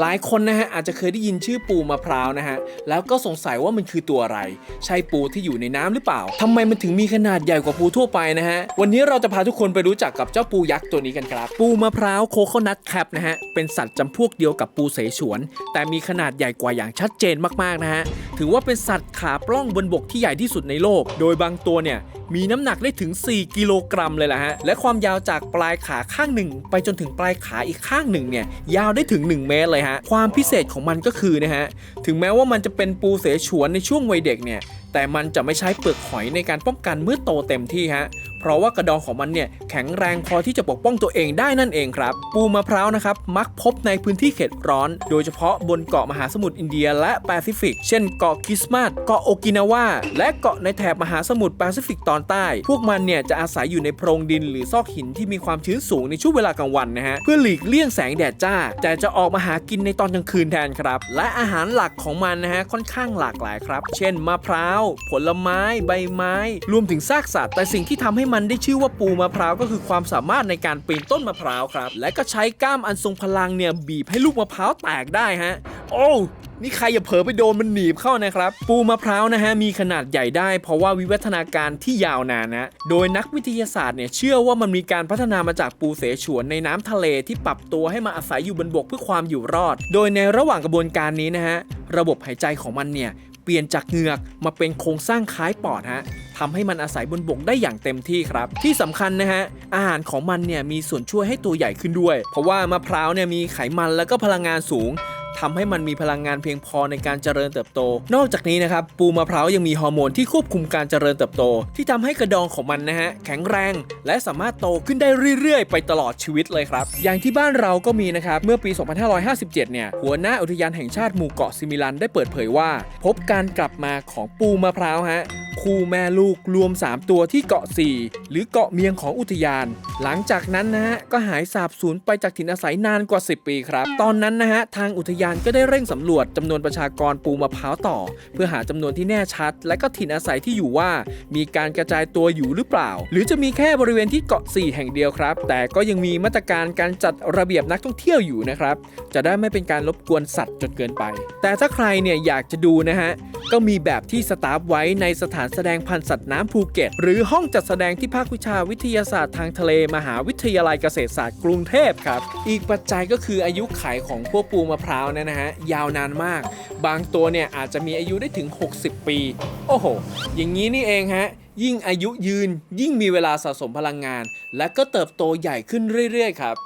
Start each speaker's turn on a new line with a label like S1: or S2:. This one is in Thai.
S1: หลายคนนะฮะอาจจะเคยได้ยินชื่อปูมะพร้าวนะฮะแล้วก็สงสัยว่ามันคือตัวอะไร ใช่ปูที่อยู่ในน้ำหรือเปล่าทำไมมันถึงมีขนาดใหญ่กว่าปูทั่วไปนะฮะวันนี้เราจะพาทุกคนไปรู้จักกับเจ้าปูยักษ์ตัวนี้กันครับ ปูมะพร้าวโคโคนัทแคปนะฮะเป็นสัตว์จำพวกเดียวกับปูเสฉวน แต่มีขนาดใหญ่กว่าอย่างชัดเจนมากๆนะฮะถือว่าเป็นสัตว์ขาปล้องบนบกที่ใหญ่ที่สุดในโลก โดยบางตัวเนี่ย มีน้ำหนักได้ถึง 4 กิโลกรัมเลยล่ะฮะ และความยาวจากปลายขาข้างหนึ่ง ไปจนถึงปลายขาอีกข้างหนึ่งเนี่ยยาวได้ถึง 1 เมตรเลยฮะ ความพิเศษของมันก็คือนะฮะ ถึงแม้ว่ามันจะเป็นปูเสฉวนในช่วงวัยเด็กเนี่ยแต่มันจะไม่ใช้เปลือกหอยในการป้องกันเมื่อโตเต็มที่ฮะ เพราะว่ากระดองของมันเนี่ยแข็งแรงพอที่จะปกป้องตัวเองได้นั่นเองครับ ปูมะพร้าวนะครับมักพบในพื้นที่เขตร้อน โดยเฉพาะบนเกาะมหาสมุทรอินเดียและแปซิฟิก เช่นเกาะคริสต์มาสเกาะโอกินาวาและเกาะในแถบมหาสมุทรแปซิฟิกตอนใต้ พวกมันเนี่ยจะอาศัยอยู่ในโพรงดินหรือซอกหินที่มีความชื้นสูงในช่วงเวลากลางวันนะฮะเพื่อหลีกเลี่ยงแสงแดดจ้า แต่จะออกมาหากินในตอนกลางคืนแทนครับ และอาหารหลักของมันนะฮะค่อนข้างหลากหลายครับ เช่นมะพร้าว ผลไม้ ใบไม้ รวมถึงซากสัตว์ แต่สิ่งที่ทำให้มันได้ชื่อว่าปูมะพร้าวก็คือความสามารถในการปีนต้นมะพร้าวครับ และก็ใช้กล้ามอันทรงพลังเนี่ยบีบให้ลูกมะพร้าวแตกได้ฮะ โอ้นี่ใครอย่าเผลอไปโดนมันหนีบเข้านะครับ ปูมะพร้าวนะฮะมีขนาดใหญ่ได้ เพราะว่าวิวัฒนาการที่ยาวนานนะโดยนักวิทยาศาสตร์เนี่ยเชื่อว่ามันมีการพัฒนามาจากปูเสฉวนในน้ำทะเลที่ปรับตัวให้มาอาศัยอยู่บนบกเพื่อความอยู่รอด โดยในระหว่างกระบวนการนี้นะฮะระบบหายใจของมันเนี่ยเปลี่ยนจากเหงือกมาเป็นโครงสร้างคล้ายปอดฮะ ทำให้มันอาศัยบนบกได้อย่างเต็มที่ครับ ที่สำคัญนะฮะอาหารของมันเนี่ยมีส่วนช่วยให้ตัวใหญ่ขึ้นด้วย เพราะว่ามะพร้าวเนี่ยมีไขมันแล้วก็พลังงานสูง ทำให้มันมีพลังงานเพียงพอในการเจริญเติบโต นอกจากนี้นะครับปูมะพร้าวยังมีฮอร์โมนที่ควบคุมการเจริญเติบโต ที่ทำให้กระดองของมันนะฮะแข็งแรง และสามารถโตขึ้นได้เรื่อยๆ ไปตลอดชีวิตเลยครับ อย่างที่บ้านเราก็มีนะครับเมื่อปี 2557 เนี่ยหัวหน้าอุทยานแห่งชาติหมู่เกาะซิมิลันได้เปิดเผยว่า พบการกลับมาของปูมะพร้าวฮะคู่แม่ลูกรวม 3 ตัวที่เกาะ 4 หรือเกาะเมียงของอุทยาน หลังจากนั้นนะฮะก็หายสาบสูญไปจากถิ่นอาศัยนานกว่า 10 ปีครับ ตอนนั้นนะฮะทางอุทยานก็ได้เร่งสำรวจจำนวนประชากรปูมะพร้าวต่อ เพื่อหาจำนวนที่แน่ชัด และก็ถิ่นอาศัยที่อยู่ว่า มีการกระจายตัวอยู่หรือเปล่า หรือจะมีแค่บริเวณที่เกาะ 4 แห่งเดียวครับ แต่ก็ยังมีมาตรการการจัดระเบียบนักท่องเที่ยวอยู่นะครับ จะได้ไม่เป็นการรบกวนสัตว์จนเกินไป แต่ถ้าใครเนี่ยอยากจะดูนะฮะก็มีแบบที่สตาฟไว้ในสถานแสดงพันธุ์สัตว์น้ำภูเก็ต หรือห้องจัดแสดงที่ภาควิชาวิทยาศาสตร์ทางทะเล มหาวิทยาลัยเกษตรศาสตร์กรุงเทพครับ อีกปัจจัยก็คืออายุขัยของพวกปูมะพร้าวเนี่ยนะฮะยาวนานมาก บางตัวเนี่ยอาจจะมีอายุได้ถึง 60 ปี โอ้โห อย่างนี้นี่เองฮะยิ่งอายุยืนยิ่งมีเวลาสะสมพลังงาน และก็เติบโตใหญ่ขึ้นเรื่อยๆครับ